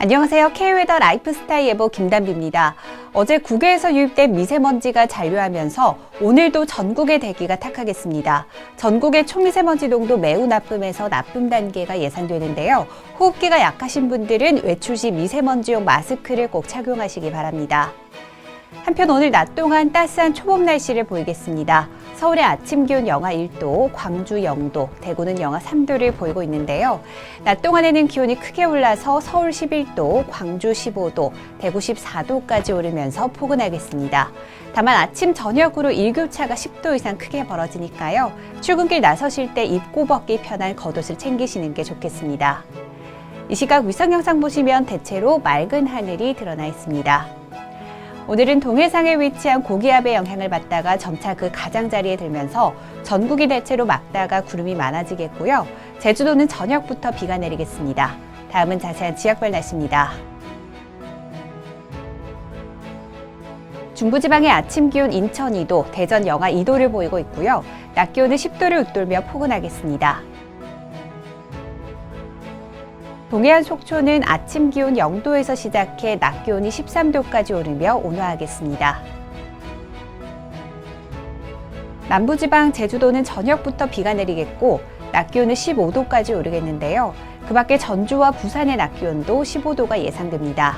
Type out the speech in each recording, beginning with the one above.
안녕하세요. K웨더 라이프스타일 예보 김단비입니다. 어제 국외에서 유입된 미세먼지가 잔류하면서 오늘도 전국의 대기가 탁하겠습니다. 전국의 초미세먼지 농도 매우 나쁨에서 나쁨 단계가 예상되는데요. 호흡기가 약하신 분들은 외출 시 미세먼지용 마스크를 꼭 착용하시기 바랍니다. 한편 오늘 낮 동안 따스한 초봄 날씨를 보이겠습니다. 서울의 아침 기온 영하 1도, 광주 0도, 대구는 영하 3도를 보이고 있는데요. 낮 동안에는 기온이 크게 올라서 서울 11도, 광주 15도, 대구 14도까지 오르면서 포근하겠습니다. 다만 아침 저녁으로 일교차가 10도 이상 크게 벌어지니까요. 출근길 나서실 때 입고 벗기 편한 겉옷을 챙기시는 게 좋겠습니다. 이 시각 위성 영상 보시면 대체로 맑은 하늘이 드러나 있습니다. 오늘은 동해상에 위치한 고기압의 영향을 받다가 점차 그 가장자리에 들면서 전국이 대체로 맑다가 구름이 많아지겠고요. 제주도는 저녁부터 비가 내리겠습니다. 다음은 자세한 지역별 날씨입니다. 중부지방의 아침 기온 인천 2도, 대전 영하 2도를 보이고 있고요. 낮 기온은 10도를 웃돌며 포근하겠습니다. 동해안 속초는 아침 기온 0도에서 시작해 낮 기온이 13도까지 오르며 온화하겠습니다. 남부지방 제주도는 저녁부터 비가 내리겠고 낮 기온은 15도까지 오르겠는데요. 그 밖에 전주와 부산의 낮 기온도 15도가 예상됩니다.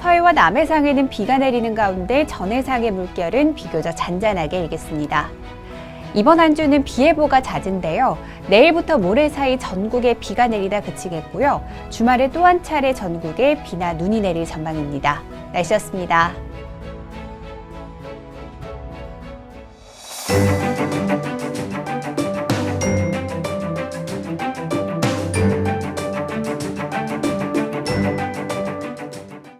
서해와 남해상에는 비가 내리는 가운데 전해상의 물결은 비교적 잔잔하게 일겠습니다. 이번 한 주는 비 예보가 잦은데요. 내일부터 모레 사이 전국에 비가 내리다 그치겠고요. 주말에 또 한 차례 전국에 비나 눈이 내릴 전망입니다. 날씨였습니다.